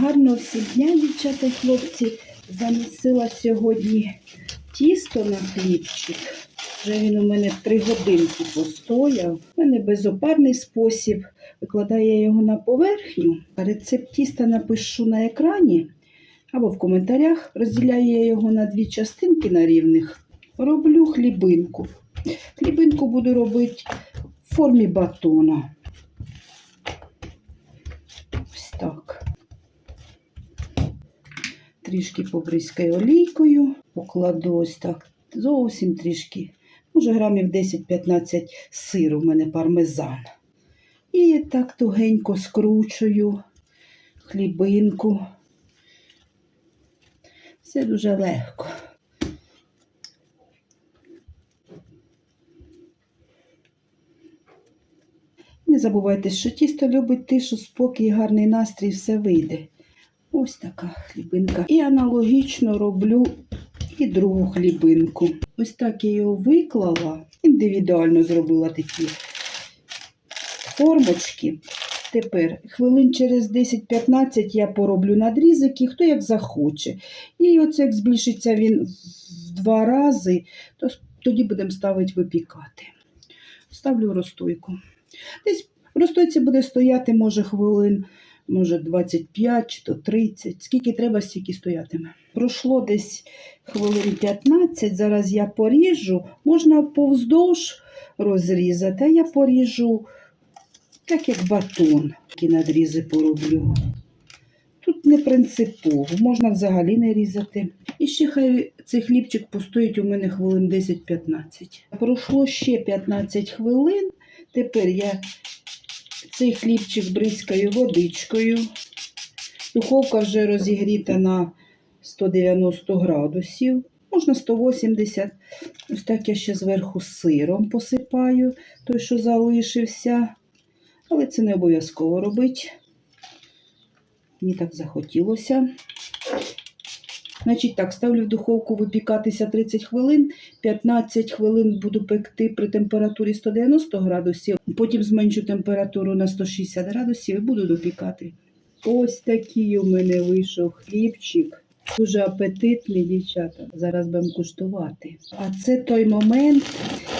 Гарного всім дня, дівчата і хлопці. Замісила сьогодні тісто на хлібчик. Вже він у мене три годинки постояв. У мене безопарний спосіб. Викладаю я його на поверхню. Рецепт тіста напишу на екрані або в коментарях. Розділяю я його на дві частинки на рівних. Роблю хлібинку. Хлібинку буду робити в формі батона. Ось так. Трішки побризкаю олійкою, покладу ось так, зовсім трішки, може грамів 10-15 сиру, в мене пармезан. І так тугенько скручую хлібинку. Все дуже легко. Не забувайте, що тісто любить тишу, спокій, гарний настрій, все вийде. Ось така хлібинка. І аналогічно роблю і другу хлібинку. Ось так я його виклала, індивідуально зробила такі формочки. Тепер хвилин через 10-15 я пороблю надрізики, хто як захоче. І оце як збільшиться він в два рази, то тоді будемо ставити випікати. Ставлю в розстойку. Десь в розстойці буде стояти, може, хвилин, може 25 чи то 30. Скільки треба, стільки стоятиме. Пройшло десь хвилин 15. Зараз я поріжу. Можна повздовж розрізати, а я поріжу так, як батон. Такі надрізи пороблю. Тут не принципово, можна взагалі не різати. І ще хай цей хлібчик постоїть у мене хвилин 10-15. Пройшло ще 15 хвилин. Тепер я цей хлібчик бризкаю водичкою. Духовка вже розігріта на 190 градусів, можна 180. Ось так я ще зверху сиром посипаю, той, що залишився. Але це не обов'язково робити. Мені так захотілося. Значить так, ставлю в духовку випікатися 30 хвилин, 15 хвилин буду пекти при температурі 190 градусів, потім зменшу температуру на 160 градусів і буду допікати. Ось такий у мене вийшов хлібчик. Дуже апетитний, дівчата. Зараз будемо куштувати. А це той момент,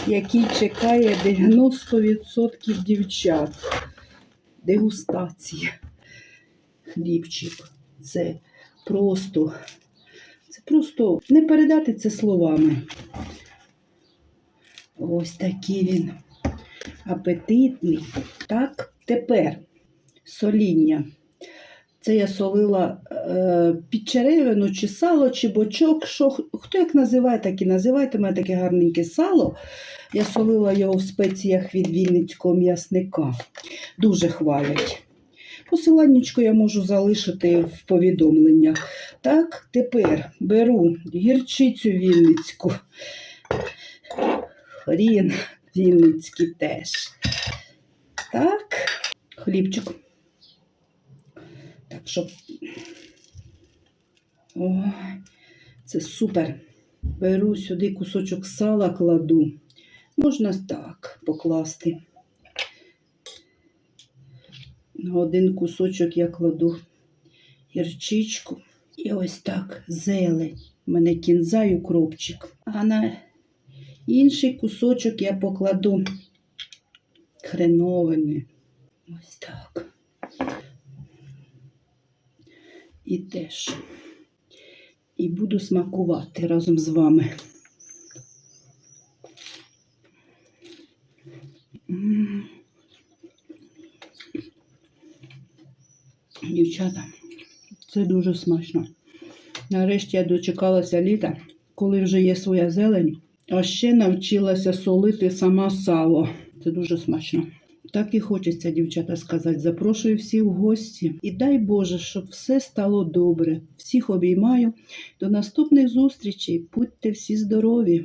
який чекає 90% дівчат. Дегустація. Хлібчик. Це просто це просто не передати це словами. Ось такий він апетитний. Так, тепер соління. Це я солила е, підчеревину, чи сало, чи бочок. Що, хто як називає, так і називайте. У мене таке гарненьке сало. Я солила його в спеціях від вінницького м'ясника. Дуже хвалять. Посиланнячко я можу залишити в повідомленнях. Так, тепер беру гірчицю вінницьку. Хрін вінницький теж. Так, хлібчик. Так, щоб. Ой, це супер. Беру сюди кусочок сала, кладу. Можна так покласти. На один кусочок я кладу гірчичку. І ось так зелень. У мене кінза і укропчик. А на інший кусочок я покладу хреновини. Ось так. І теж. І буду смакувати разом з вами. М. Дівчата, це дуже смачно. Нарешті я дочекалася літа, коли вже є своя зелень, а ще навчилася солити сама сало. Це дуже смачно. Так і хочеться, дівчата, сказати. Запрошую всіх в гості. І дай Боже, щоб все стало добре. Всіх обіймаю. До наступних зустрічей. Будьте всі здорові!